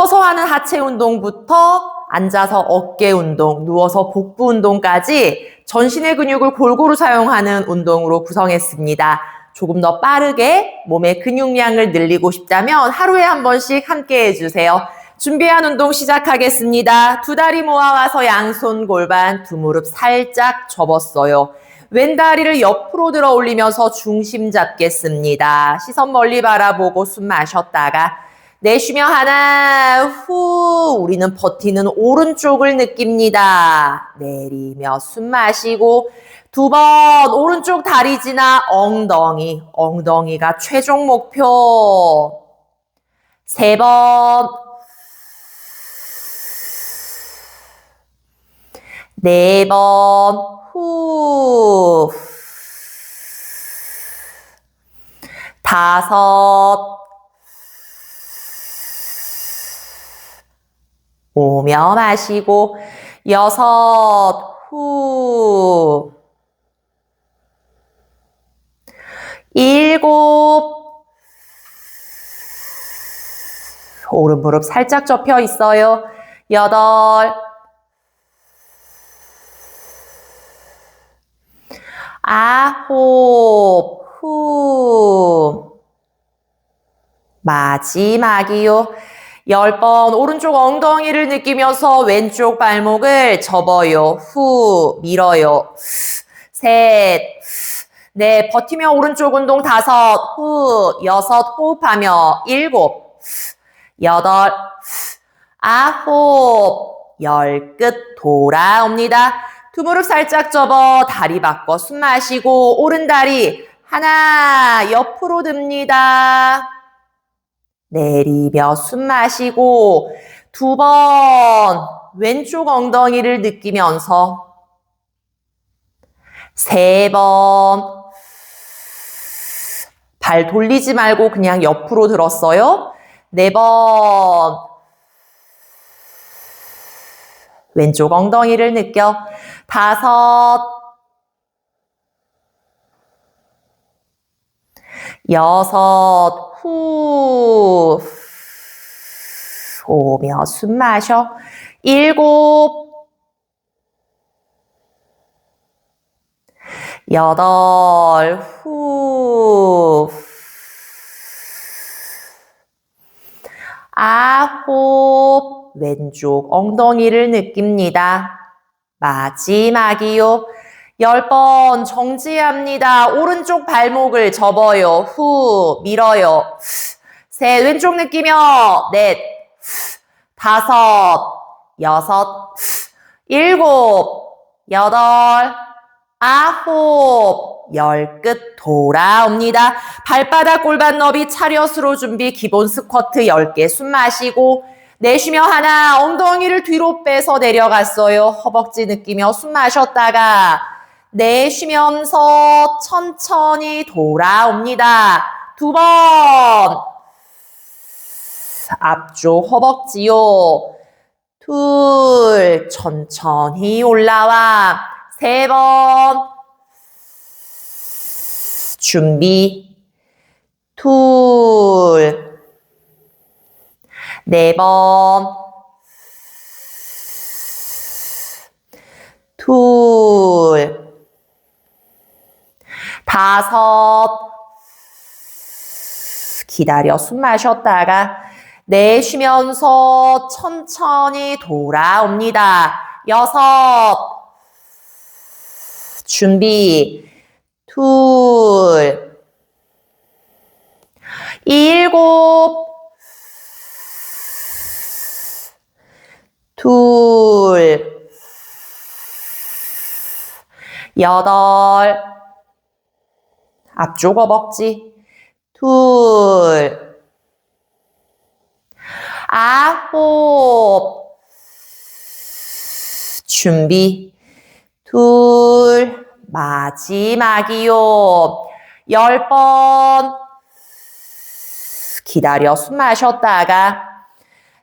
서서 하는 하체 운동부터 앉아서 어깨 운동, 누워서 복부 운동까지 전신의 근육을 골고루 사용하는 운동으로 구성했습니다. 조금 더 빠르게 몸의 근육량을 늘리고 싶다면 하루에 한 번씩 함께 해주세요. 준비한 운동 시작하겠습니다. 두 다리 모아와서 양손 골반, 두 무릎 살짝 접었어요. 왼 다리를 옆으로 들어 올리면서 중심 잡겠습니다. 시선 멀리 바라보고 숨 마셨다가 내쉬며 하나, 후, 우리는 버티는 오른쪽을 느낍니다. 내리며 숨 마시고, 두 번, 오른쪽 다리 지나 엉덩이, 엉덩이가 최종 목표. 세 번, 네 번, 후. 다섯, 오며 마시고 여섯 후 일곱 오른 무릎 살짝 접혀 있어요. 여덟 아홉 후 마지막이요. 열번 오른쪽 엉덩이를 느끼면서 왼쪽 발목을 접어요. 후 밀어요. 셋, 넷 버티며 오른쪽 운동 다섯, 후 여섯 호흡하며 일곱, 여덟, 아홉, 열 끝 돌아옵니다. 두 무릎 살짝 접어 다리 바꿔 숨 마시고 오른 다리 하나 옆으로 듭니다. 내리며 숨 마시고 두 번 왼쪽 엉덩이를 느끼면서 세 번 발 돌리지 말고 그냥 옆으로 들었어요. 네 번 왼쪽 엉덩이를 느껴 다섯 여섯 후 오며 숨 마셔 일곱 여덟 후 아홉 왼쪽 엉덩이를 느낍니다. 마지막이요. 열번 정지합니다. 오른쪽 발목을 접어요. 후, 밀어요. 셋, 왼쪽 느끼며, 넷, 다섯, 여섯, 일곱, 여덟, 아홉, 열 끝 돌아옵니다. 발바닥 골반 너비 차렷으로 준비 기본 스쿼트 10개 숨 마시고 내쉬며 하나 엉덩이를 뒤로 빼서 내려갔어요. 허벅지 느끼며 숨 마셨다가 내쉬면서 천천히 돌아옵니다. 두 번. 앞쪽 허벅지요. 둘. 천천히 올라와. 세 번. 준비. 둘. 네 번. 둘. 다섯. 기다려 숨 마셨다가 내쉬면서 천천히 돌아옵니다. 여섯. 준비. 둘. 일곱. 둘. 여덟. 앞쪽 허벅지. 둘. 아홉. 준비. 둘. 마지막이요. 열 번. 기다려 숨 마셨다가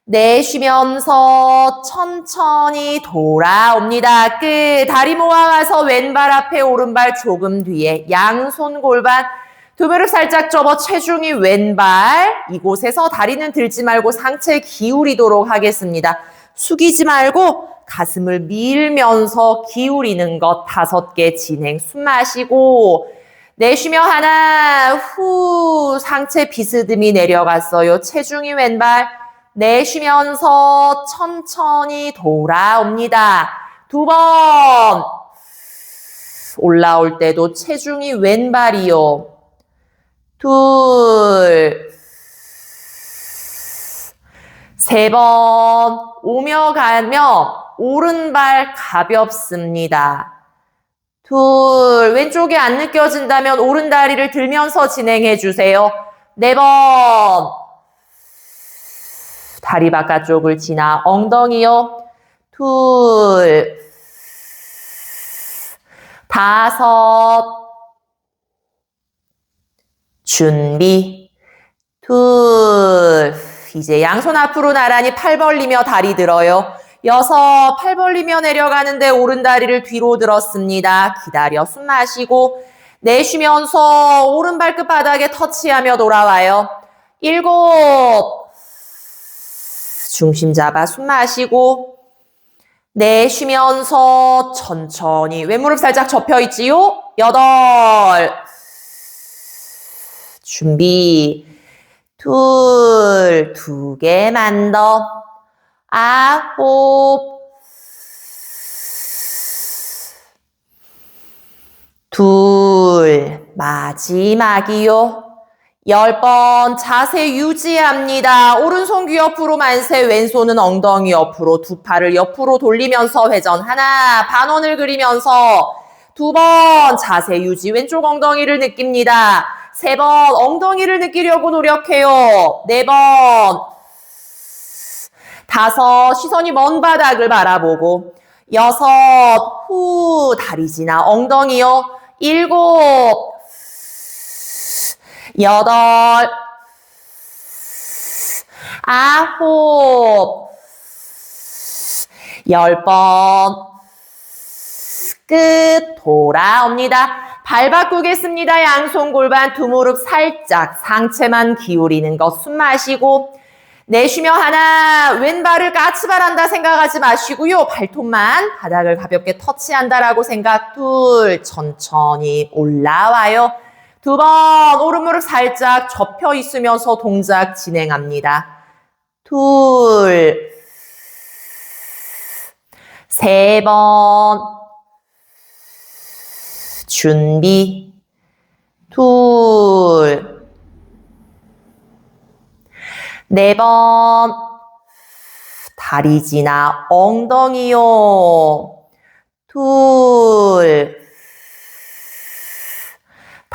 내쉬면서 천천히 돌아옵니다. 끝. 다리 모아와서 왼발 앞에 오른발 조금 뒤에 양손 골반 두 무릎 살짝 접어 체중이 왼발 이곳에서 다리는 들지 말고 상체 기울이도록 하겠습니다. 숙이지 말고 가슴을 밀면서 기울이는 것 다섯 개 진행 숨 마시고 내쉬며 하나 후 상체 비스듬히 내려갔어요. 체중이 왼발 내쉬면서 천천히 돌아옵니다. 두 번 올라올 때도 체중이 왼발이요. 둘, 세 번 오며 가며 오른발 가볍습니다. 둘, 왼쪽이 안 느껴진다면 오른 다리를 들면서 진행해 주세요. 네 번. 다리 바깥쪽을 지나 엉덩이요. 둘, 다섯, 준비. 둘. 이제 양손 앞으로 나란히 팔 벌리며 다리 들어요. 여섯. 팔 벌리며 내려가는데 오른 다리를 뒤로 들었습니다. 기다려 숨 마시고 내쉬면서 오른 발끝 바닥에 터치하며 돌아와요. 일곱. 중심 잡아 숨 마시고 내쉬면서 천천히 왼무릎 살짝 접혀 있지요. 여덟. 준비. 둘, 두 개만 더. 아홉. 둘, 마지막이요. 열 번 자세 유지합니다. 오른손 귀 옆으로 만세, 왼손은 엉덩이 옆으로 두 팔을 옆으로 돌리면서 회전 하나, 반원을 그리면서 두 번 자세 유지, 왼쪽 엉덩이를 느낍니다. 세 번 엉덩이를 느끼려고 노력해요. 네 번, 다섯 시선이 먼 바닥을 바라보고 여섯 후 다리 지나 엉덩이요. 일곱 여덟, 아홉, 열 번, 끝, 돌아옵니다. 발 바꾸겠습니다. 양손 골반 두 무릎 살짝 상체만 기울이는 것 숨 마시고 내쉬며 하나 왼발을 까치발한다 생각하지 마시고요. 발톱만 바닥을 가볍게 터치한다라고 생각 둘 천천히 올라와요. 두 번 오른 무릎 살짝 접혀 있으면서 동작 진행합니다. 둘, 세 번, 준비, 둘, 네 번, 다리 지나 엉덩이요, 둘,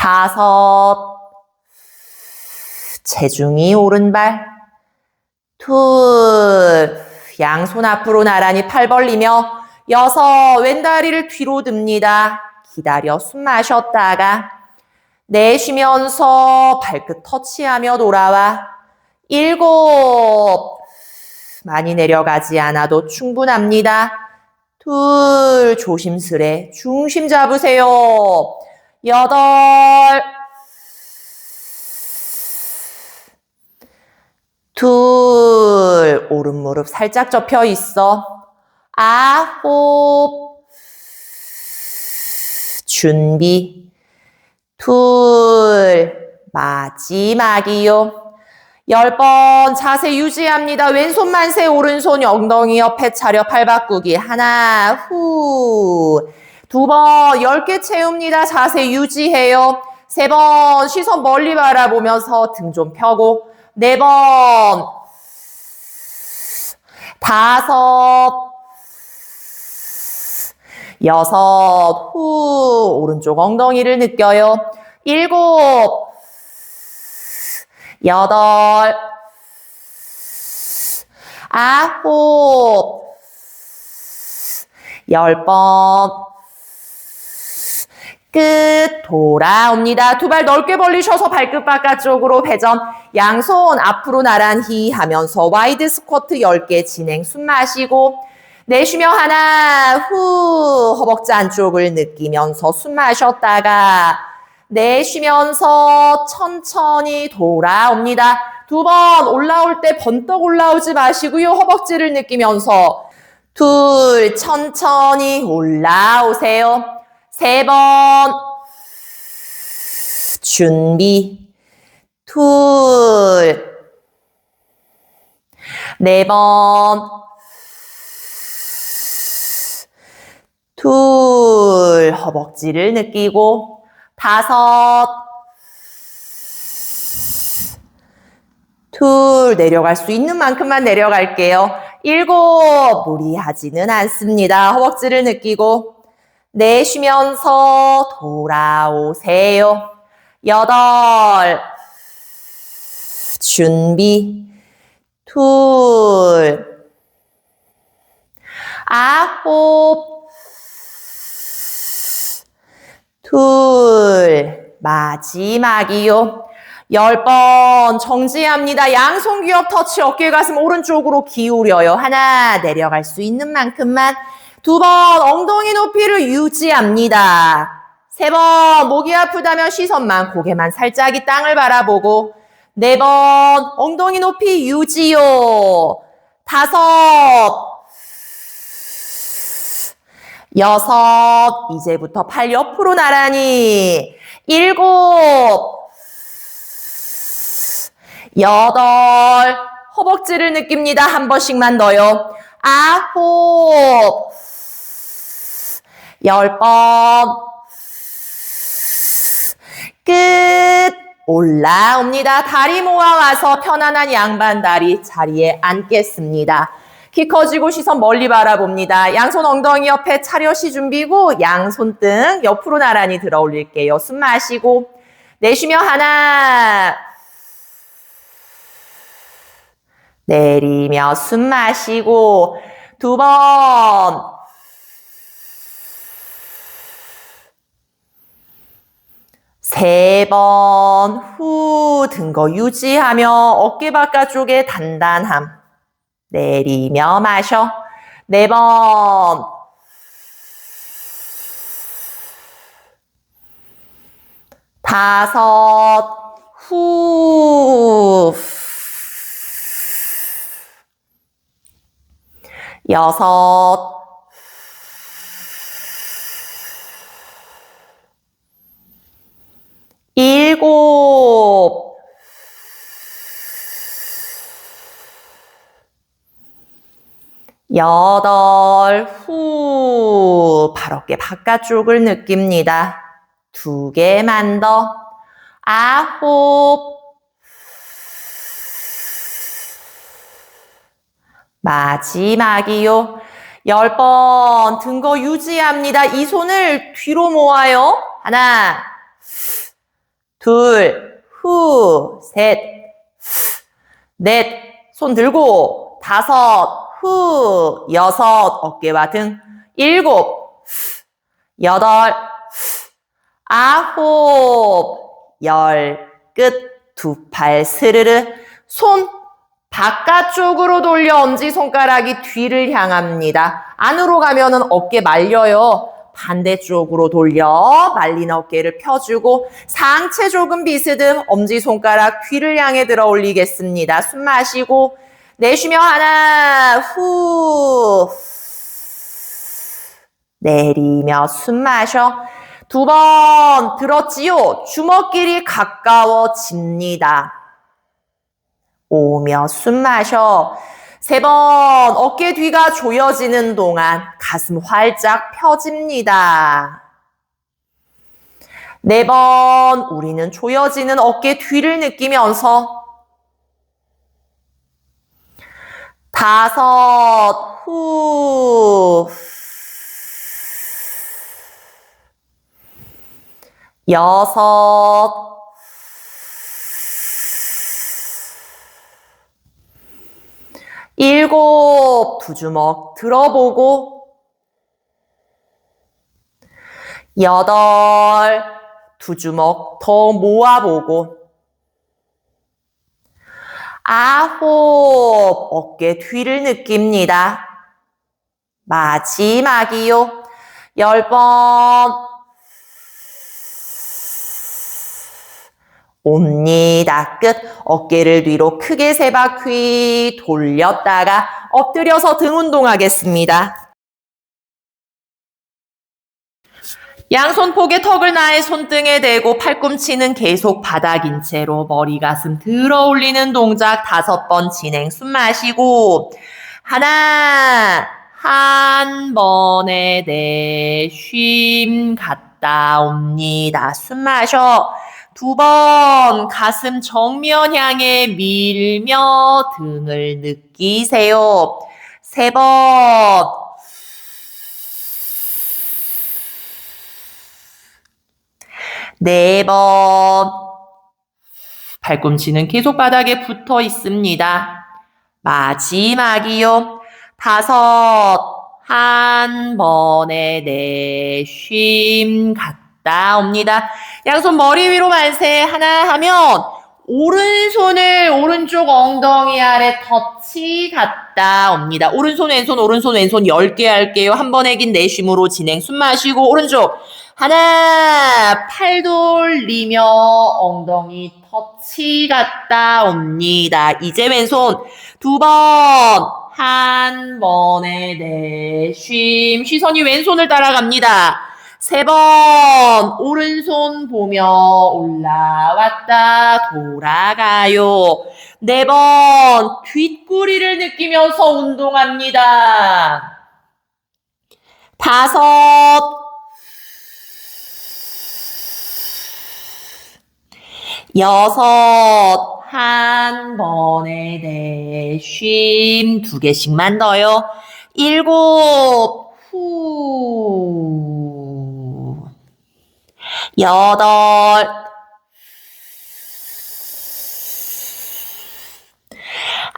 다섯, 체중이 오른발, 둘, 양손 앞으로 나란히 팔 벌리며, 여섯, 왼다리를 뒤로 듭니다. 기다려 숨 마셨다가, 내쉬면서 발끝 터치하며 돌아와, 일곱, 많이 내려가지 않아도 충분합니다. 둘, 조심스레 중심 잡으세요. 여덟, 둘, 오른 무릎 살짝 접혀 있어. 아홉, 준비, 둘, 마지막이요. 열 번 자세 유지합니다. 왼손 만 세, 오른손 엉덩이 옆에 차려 팔 바꾸기. 하나, 후. 두 번, 열개 채웁니다. 자세 유지해요. 세 번, 시선 멀리 바라보면서 등 좀 펴고. 네 번, 다섯, 여섯, 후. 오른쪽 엉덩이를 느껴요. 일곱, 여덟, 아홉, 열 번, 끝, 돌아옵니다. 두 발 넓게 벌리셔서 발끝 바깥쪽으로 회전, 양손 앞으로 나란히 하면서 와이드 스쿼트 10개 진행, 숨 마시고, 내쉬며 하나, 후, 허벅지 안쪽을 느끼면서 숨 마셨다가, 내쉬면서 천천히 돌아옵니다. 두 번 올라올 때 번떡 올라오지 마시고요. 허벅지를 느끼면서 둘 천천히 올라오세요. 세 번. 준비. 둘. 네 번. 둘. 허벅지를 느끼고 다섯. 둘. 내려갈 수 있는 만큼만 내려갈게요. 일곱. 무리하지는 않습니다. 허벅지를 느끼고 내쉬면서 돌아오세요. 여덟 준비 둘 아홉 둘 마지막이요. 열 번 정지합니다. 양손 귀엽 터치 어깨 가슴 오른쪽으로 기울여요. 하나 내려갈 수 있는 만큼만 두 번 엉덩이 높이를 유지합니다. 세 번 목이 아프다면 시선만 고개만 살짝 이 땅을 바라보고 네 번 엉덩이 높이 유지요. 다섯 여섯 이제부터 팔 옆으로 나란히 일곱 여덟 허벅지를 느낍니다. 한 번씩만 더요. 아홉 열 번 끝 올라옵니다. 다리 모아와서 편안한 양반 다리 자리에 앉겠습니다. 키 커지고 시선 멀리 바라봅니다. 양손 엉덩이 옆에 차렷이 준비고 양손 등 옆으로 나란히 들어 올릴게요. 숨 마시고 내쉬며 하나 내리며 숨 마시고 두 번. 세 번, 후, 등거 유지하며 어깨 바깥쪽에 단단함. 내리며 마셔. 네 번. 다섯, 후. 여섯, 일곱, 여덟, 후, 발 어깨 바깥쪽을 느낍니다. 두 개만 더, 아홉, 마지막이요. 열 번 등거 유지합니다. 이 손을 뒤로 모아요. 하나, 둘, 후, 셋, 넷, 손 들고, 다섯, 후, 여섯, 어깨와 등, 일곱, 여덟, 아홉, 열, 끝, 두 팔 스르르, 손 바깥쪽으로 돌려 엄지손가락이 뒤를 향합니다. 안으로 가면은 어깨 말려요. 반대쪽으로 돌려 말린 어깨를 펴주고 상체 조금 비스듬 엄지손가락 뒤를 향해 들어 올리겠습니다. 숨 마시고 내쉬며 하나 후 내리며 숨 마셔 두 번 들었지요. 주먹끼리 가까워집니다. 오며 숨 마셔. 세 번 어깨 뒤가 조여지는 동안 가슴 활짝 펴집니다. 네 번 우리는 조여지는 어깨 뒤를 느끼면서 다섯 후. 여섯. 일곱. 두 주먹 들어보고. 여덟. 두 주먹 더 모아보고 아홉 어깨 뒤를 느낍니다. 마지막이요. 열 번 옵니다. 끝. 어깨를 뒤로 크게 세 바퀴 돌렸다가 엎드려서 등 운동하겠습니다. 양손 폭의 턱을 나의 손등에 대고 팔꿈치는 계속 바닥인 채로 머리 가슴 들어 올리는 동작 다섯 번 진행 숨 마시고 하나 한 번에 내쉼 갔다 옵니다. 숨 마셔 두 번 가슴 정면 향해 밀며 등을 느끼세요. 세 번 네 번. 팔꿈치는 계속 바닥에 붙어 있습니다. 마지막이요. 다섯. 한 번에 내쉼 갔다 옵니다. 양손 머리 위로 만세 하나 하면 오른손을 오른쪽 엉덩이 아래 터치 갔다 옵니다. 오른손 왼손 오른손 왼손 10개 할게요. 한 번에 긴 내쉼으로 진행 숨 마시고 오른쪽 하나, 팔 돌리며 엉덩이 터치 갔다 옵니다. 이제 왼손 두 번, 한 번에 내쉼. 시선이 왼손을 따라갑니다. 세 번, 오른손 보며 올라왔다 돌아가요. 네 번, 뒷구리를 느끼면서 운동합니다. 다섯, 여섯, 한 번에 내쉼, 두 개씩만 더요. 일곱, 후. 여덟,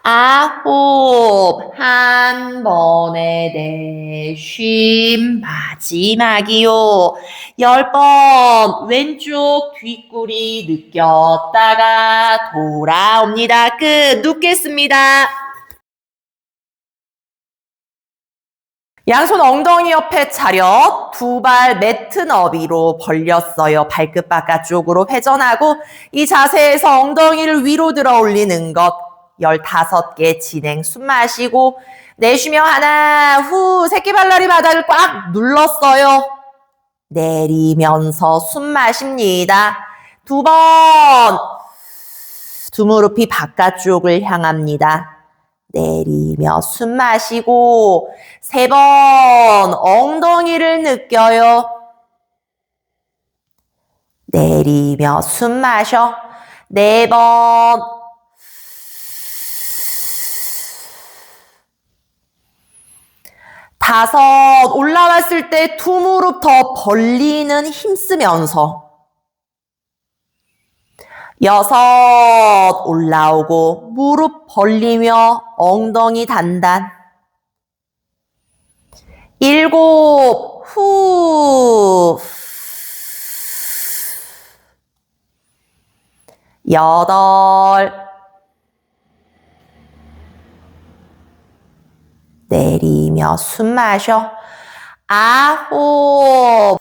아홉, 한 번에 내쉼, 마지막이요. 열 번, 왼쪽 뒷구리 느꼈다가 돌아옵니다. 끝, 눕겠습니다. 양손 엉덩이 옆에 차렷, 두발 매트 너비로 벌렸어요. 발끝 바깥쪽으로 회전하고 이 자세에서 엉덩이를 위로 들어 올리는 것 15개 진행 숨 마시고 내쉬며 하나 후 새끼발라리 바닥을 꽉 눌렀어요. 내리면서 숨 마십니다. 두 번. 두 무릎이 바깥쪽을 향합니다. 내리며 숨 마시고 세 번 엉덩이를 느껴요. 내리며 숨 마셔. 네 번. 다섯 올라왔을 때 두 무릎 더 벌리는 힘쓰면서 여섯 올라오고 무릎 벌리며 엉덩이 단단 일곱 후 여덟 내리며 숨 마셔 아홉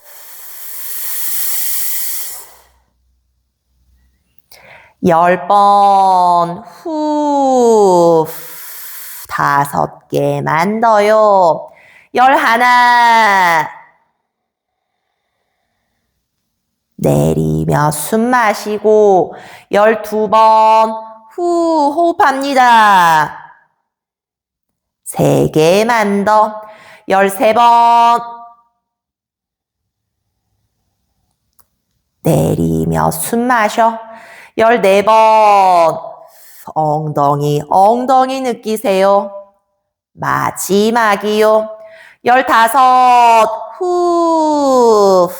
열 번, 후, 다섯 개만 더요. 열 하나. 내리며 숨 마시고, 열두 번, 후, 호흡합니다. 세 개만 더, 열세 번. 내리며 숨 마셔. 14번 엉덩이 엉덩이 느끼세요. 마지막이요. 15 후.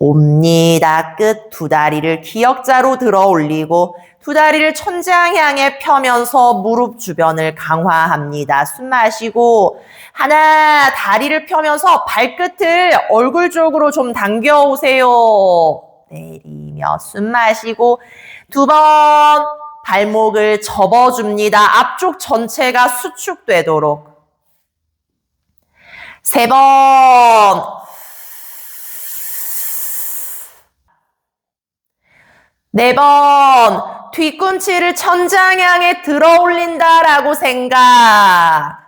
옵니다. 끝 두 다리를 기역자로 들어 올리고 두 다리를 천장 향해 펴면서 무릎 주변을 강화합니다. 숨 마시고 하나 다리를 펴면서 발끝을 얼굴 쪽으로 좀 당겨 오세요. 내리며 숨 마시고 두 번 발목을 접어줍니다. 앞쪽 전체가 수축되도록. 세 번. 네 번, 뒤꿈치를 천장향에 들어 올린다라고 생각.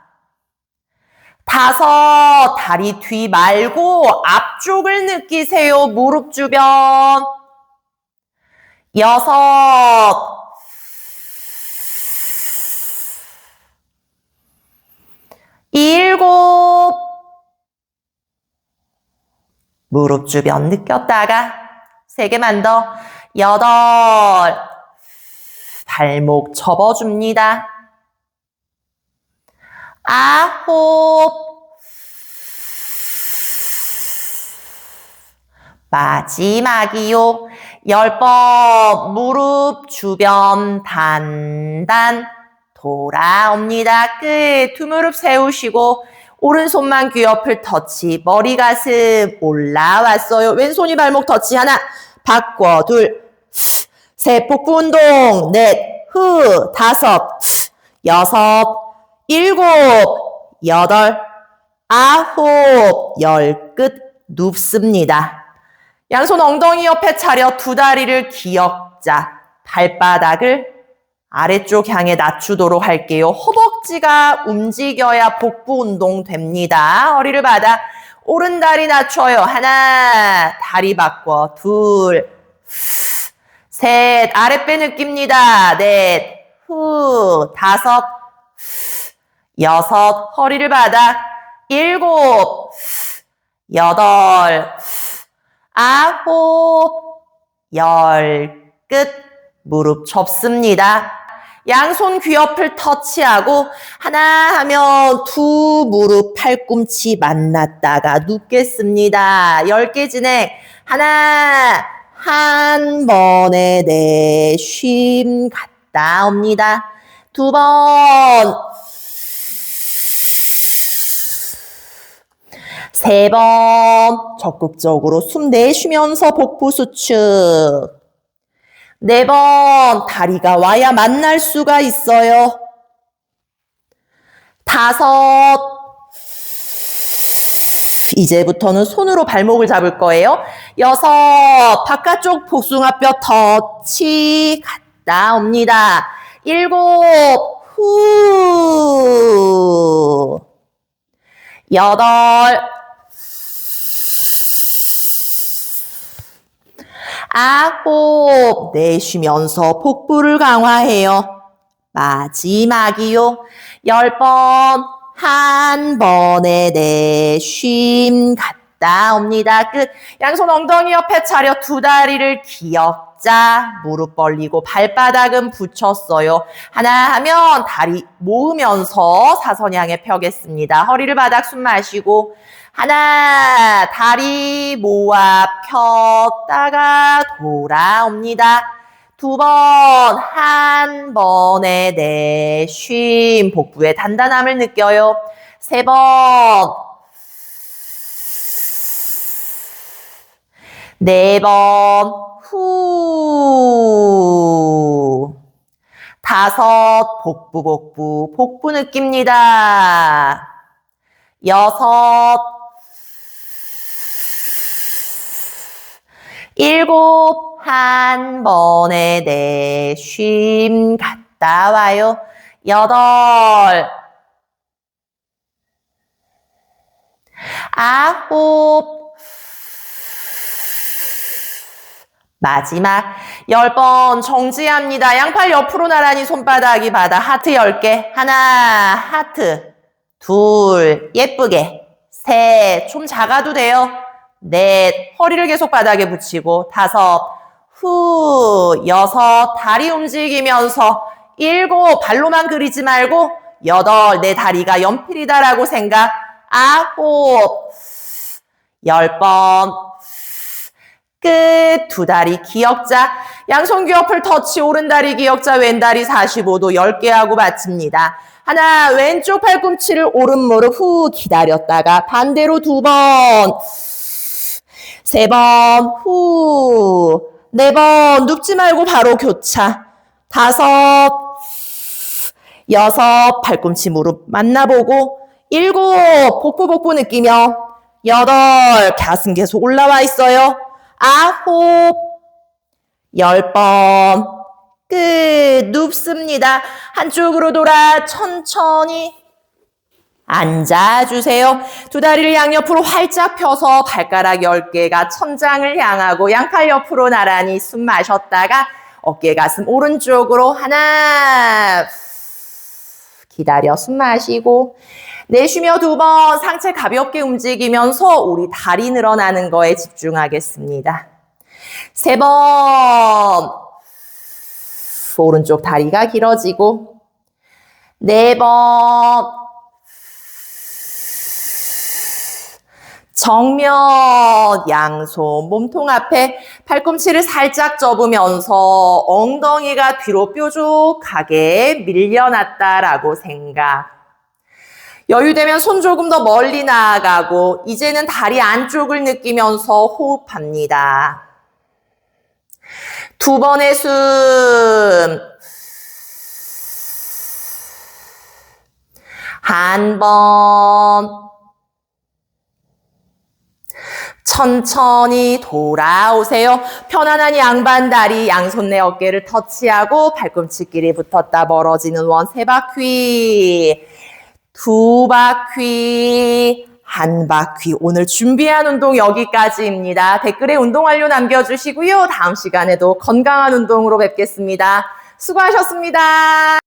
다섯, 다리 뒤 말고 앞쪽을 느끼세요. 무릎 주변. 여섯, 일곱, 무릎 주변 느꼈다가 세 개만 더, 여덟, 발목 접어줍니다. 아홉, 마지막이요. 열 번 무릎 주변 단단 돌아옵니다. 끝. 두 무릎 세우시고 오른손만 귀 옆을 터치. 머리 가슴 올라왔어요. 왼손이 발목 터치. 하나. 바꿔. 둘. 셋. 복부 운동. 넷. 후. 다섯. 여섯. 일곱. 여덟. 아홉. 열. 끝. 눕습니다. 양손 엉덩이 옆에 차려 두 다리를 기역자, 발바닥을 아래쪽 향해 낮추도록 할게요. 허벅지가 움직여야 복부 운동 됩니다. 허리를 받아 오른 다리 낮춰요. 하나, 다리 바꿔. 둘, 셋, 아랫배 느낍니다. 넷, 후, 다섯, 여섯, 허리를 받아. 일곱, 여덟, 아홉, 열, 끝. 무릎 접습니다. 양손 귀 옆을 터치하고 하나 하면 두 무릎 팔꿈치 만났다가 눕겠습니다. 열 개 진행. 하나, 한 번에 내쉼 갔다 옵니다. 두 번, 세 번 적극적으로 숨 내쉬면서 복부 수축. 네 번 다리가 와야 만날 수가 있어요. 다섯 이제부터는 손으로 발목을 잡을 거예요. 여섯 바깥쪽 복숭아뼈 터치 갔다 옵니다. 일곱 후 여덟 아홉 내쉬면서 복부를 강화해요. 마지막이요. 열 번, 한 번에 내쉼 갔다 옵니다. 끝. 양손 엉덩이 옆에 차려 두 다리를 기역자, 무릎 벌리고 발바닥은 붙였어요. 하나 하면 다리 모으면서 사선 향해 펴겠습니다. 허리를 바닥 숨 마시고, 하나, 다리 모아 폈다가 돌아옵니다. 두 번, 한 번에 내쉼. 복부의 단단함을 느껴요. 세 번, 네 번, 후. 다섯, 복부, 복부, 복부 느낍니다. 여섯, 일곱, 한 번에 내쉼 갔다 와요. 여덟, 아홉, 마지막. 열 번. 정지합니다. 양팔 옆으로 나란히 손바닥이 바다. 하트 열 개. 하나 하트. 둘. 예쁘게. 셋. 좀 작아도 돼요. 넷 허리를 계속 바닥에 붙이고 다섯 후 여섯 다리 움직이면서 일곱 발로만 그리지 말고 여덟 내 다리가 연필이다라고 생각 아홉 열 번. 끝, 두 다리 기역자, 양손 귀 옆을 터치, 오른 다리 기역자, 왼 다리 45도 10개 하고 마칩니다. 하나, 왼쪽 팔꿈치를 오른 무릎 후 기다렸다가 반대로 두 번, 세 번, 후, 네 번, 눕지 말고 바로 교차, 다섯, 여섯, 팔꿈치 무릎 만나보고, 일곱, 복부 복부 느끼며, 여덟, 가슴 계속 올라와 있어요. 아홉, 열 번. 끝. 눕습니다. 한쪽으로 돌아 천천히 앉아주세요. 두 다리를 양옆으로 활짝 펴서 발가락 10개가 천장을 향하고 양팔 옆으로 나란히 숨 마셨다가 어깨 가슴 오른쪽으로 하나 기다려 숨 마시고 내쉬며 두 번 상체 가볍게 움직이면서 우리 다리 늘어나는 거에 집중하겠습니다. 세 번 오른쪽 다리가 길어지고 네번 정면 양손 몸통 앞에 팔꿈치를 살짝 접으면서 엉덩이가 뒤로 뾰족하게 밀려났다라고 생각. 여유되면 손 조금 더 멀리 나아가고 이제는 다리 안쪽을 느끼면서 호흡합니다. 두 번의 숨. 한 번. 천천히 돌아오세요. 편안한 양반 다리, 양손 내 어깨를 터치하고 발꿈치끼리 붙었다 멀어지는 원 세 바퀴, 두 바퀴, 한 바퀴. 오늘 준비한 운동 여기까지입니다. 댓글에 운동 완료 남겨주시고요. 다음 시간에도 건강한 운동으로 뵙겠습니다. 수고하셨습니다.